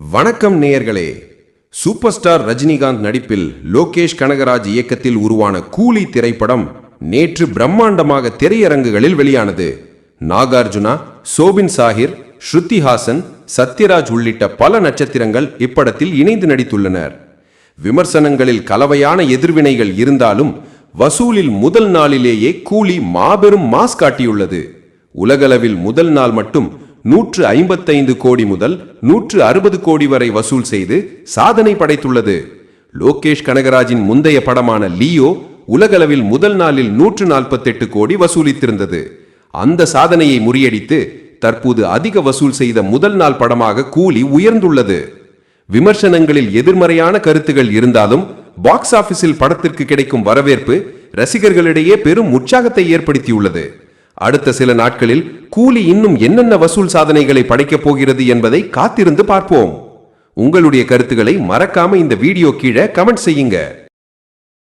வணக்கம் நேயர்களே. Super star Rajinikanth நடிப்பில் லோகேஷ் கனகராஜ் இயக்கத்தில் உருவான கூலி திரைப்படம் நேற்று பிரம்மாண்டமாக திரையரங்குகளில் வெளியானது. நாகார்ஜுனா சோபின் சாஹிர் ஸ்ருதி ஹாசன் சத்யராஜ் உள்ளிட்ட பல நட்சத்திரங்கள் இப்படத்தில் இணைந்து நடித்துள்ளனர். விமர்சனங்களில் கலவையான எதிர்வினைகள் இருந்தாலும் வசூலில் முதல் நாளிலேயே கூலி மாபெரும் மாஸ் காட்டியுள்ளது. உலகளவில் முதல் நாள் மட்டும் நூற்று ஐம்பத்தைந்து கோடி முதல் நூற்று அறுபது கோடி வரை வசூல் செய்து சாதனை படைத்துள்ளது. லோகேஷ் கனகராஜின் முந்தைய படமான லியோ உலகளவில் முதல் நாளில் நூற்று நாற்பத்தெட்டு கோடி வசூலித்திருந்தது. அந்த சாதனையை முறியடித்து தற்போது அதிக வசூல் செய்த முதல் நாள் படமாக கூலி உயர்ந்துள்ளது. விமர்சனங்களில் எதிர்மறையான கருத்துகள் இருந்தாலும் பாக்ஸ் ஆபீஸில் படத்திற்கு கிடைக்கும் வரவேற்பு ரசிகர்களிடையே பெரும் உற்சாகத்தை ஏற்படுத்தியுள்ளது. அடுத்த சில நாட்களில் கூலி இன்னும் என்னென்ன வசூல் சாதனைகளை படைக்கப் போகிறது என்பதை காத்திருந்து பார்ப்போம். உங்களுடைய கருத்துக்களை மறக்காம இந்த வீடியோ கீழே கமெண்ட் செய்யுங்க.